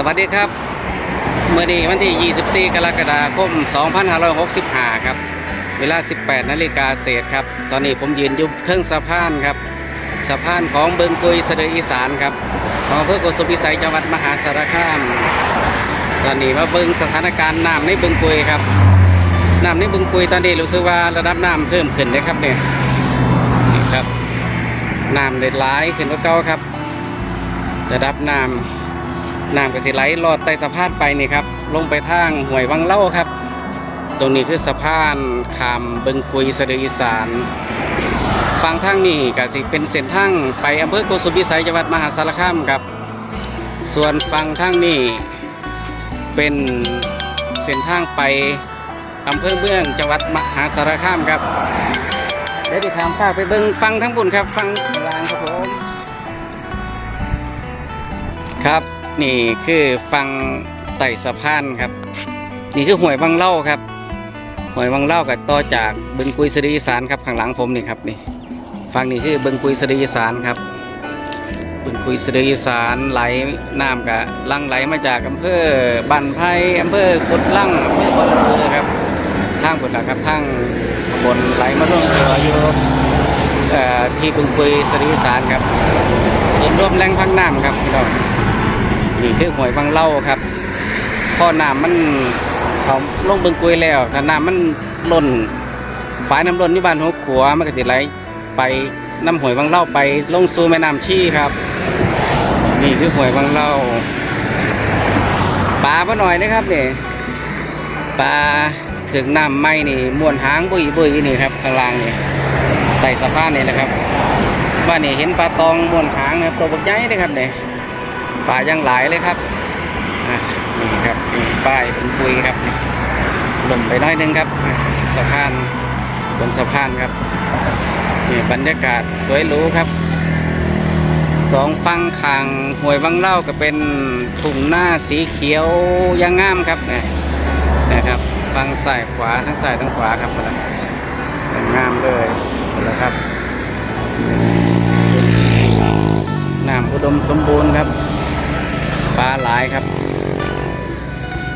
สวัสดีครับเมื่อนี้วันที่ 24 กรกฎาคม 2565 ครับ เวลา 18 นาฬิกาเศษครับ ตอนนี้ผมยืนอยู่เทิงสะพานครับ สะพานของเบิงกุยเสดออีสานครับของอำเภอโกสุมพิสัยจังหวัดมหาสารคาม ตอนนี้มาเบิงสถานการณ์น้ำในเบิงกุยครับ น้ำในเบิงกุยตอนนี้รู้สึกว่าระดับน้ำเพิ่มขึ้นนะครับเนี่ยนี่ครับ น้ำได้หลายขึ้นกว่าเก่าครับ ระดับน้ำ น้ำก็สิไหลลอดใต้สะพานไปนี่ครับ ลงไปทางห้วยวังเล่าครับ ตรงนี้คือสะพานขามบึงคุยสะดืออีสานฝั่งทางนี้ก็สิเป็นเส้นทางไปอำเภอโกสุมพิสัยจังหวัดมหาสารคามครับ ส่วนฝั่งทางนี้เป็นเส้นทางไปอำเภอเมืองจังหวัดมหาสารคามครับเดี๋ยวดิขามฝากไปเบิ้งฟังทั้งบุญครับ ฟังกลางครับผมครับ นี่คือฟังไต่สะพานครับ นี่คือห้วยวังเล่าครับห้วยวังเล่ากับต่อจากบึงกุยสรีสานครับข้างหลังผมนี่ครับนี่ฟังนี่คือบึงกุยสรีสานครับ บึงกุยสรีสานไหลน้ำกับลังไหลมาจากอำเภอบันไพอำเภอกุดลังอำเภอบันเพือครับทางบนนะครับทางบนไหลมาลงเสืออยู่เอ่อที่บึงกุยสรีสานครับส่วนรวมแรงพักน้ำครับพี่น้อง นี่คือหวยบางเล่าครับพอน้ำมันเขาลงเบึงกุยแล้วถ้าน้ำมันล้นฝายน้ำล้นที่บ้านหัวขัวมันก็สิไหลไปน้ำหวยบางเล่าไปลงสู่แม่น้ำชี่ครับ นี่คือหวยบางเล่าปลาบ่หน่อยนะครับนี่ปลาถึงน้ำไม่นี่ม้วนหางบุยบุยนี่ครับข้างล่างนี่ไต่สะพานนี่นะครับว่านี่เห็นปลาตองบนหางนะครับตัวบักใหญ่เลยครับเนี่ย ปลายังหลายเลยครับอะนี่ครับนี่ป้ายเป็นปุยครับนี่ลงไปน้อยนึงครับสะพานบนสะพานครับนี่บรรยากาศสวยหรูครับสองฟังขางห้วยวังเล่าก็เป็นทุ่งหน้าสีเขียวยังงามครับเนี่ยนะครับฟังซ้ายขวาทั้งซ้ายทั้งขวาครับนะงามเลยนะครับายครับ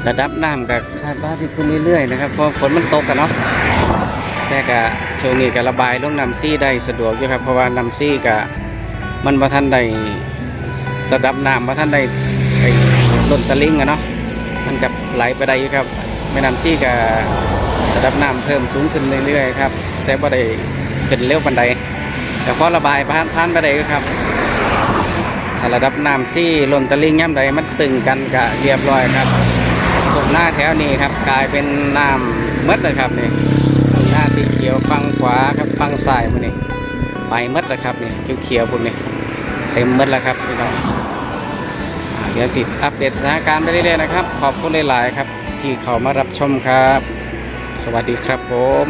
ระดับน้ำกับคาดว่าที่ขึ้นเรื่อยๆนะครับเพราะฝนมันตกกันเนาะแต่กะช่วงนี้ก็ระบายลงน้ำซี่ได้สะดวกอยู่ครับเพราะว่าน้ำซี่กะมันมาทันได้ระดับน้ำมาทันได้ไอ้ล้นตะลิ่งอะเนาะมันกับไหลไปได้อยู่ครับแม่น้ำซี่กะระดับน้ำเพิ่มสูงขึ้นเรื่อยๆครับแต่ว่าได้ขึ้นเร็วปันใดแต่พอระบายผ่านผ่านไปได้ครับ ระดับน้ำซี่ล้นตะลิงย่ำใดมันตึงกันกะเรียบร้อยครับตรงหน้าแถวนี้ครับกลายเป็นน้ำมดเลยครับนี่หน้าสีเขียวฟังขวาครับฟังซ้ายมันนี่ไปมดเลยครับนี่เขียวๆพวกนี้เต็มมดแล้วครับพี่น้องอ่าเดี๋ยวสิอัปเดตสถานการณ์ไปเรื่อยๆนะครับ ขอบคุณหลายๆครับ ที่เข้ามารับชมครับ สวัสดีครับผม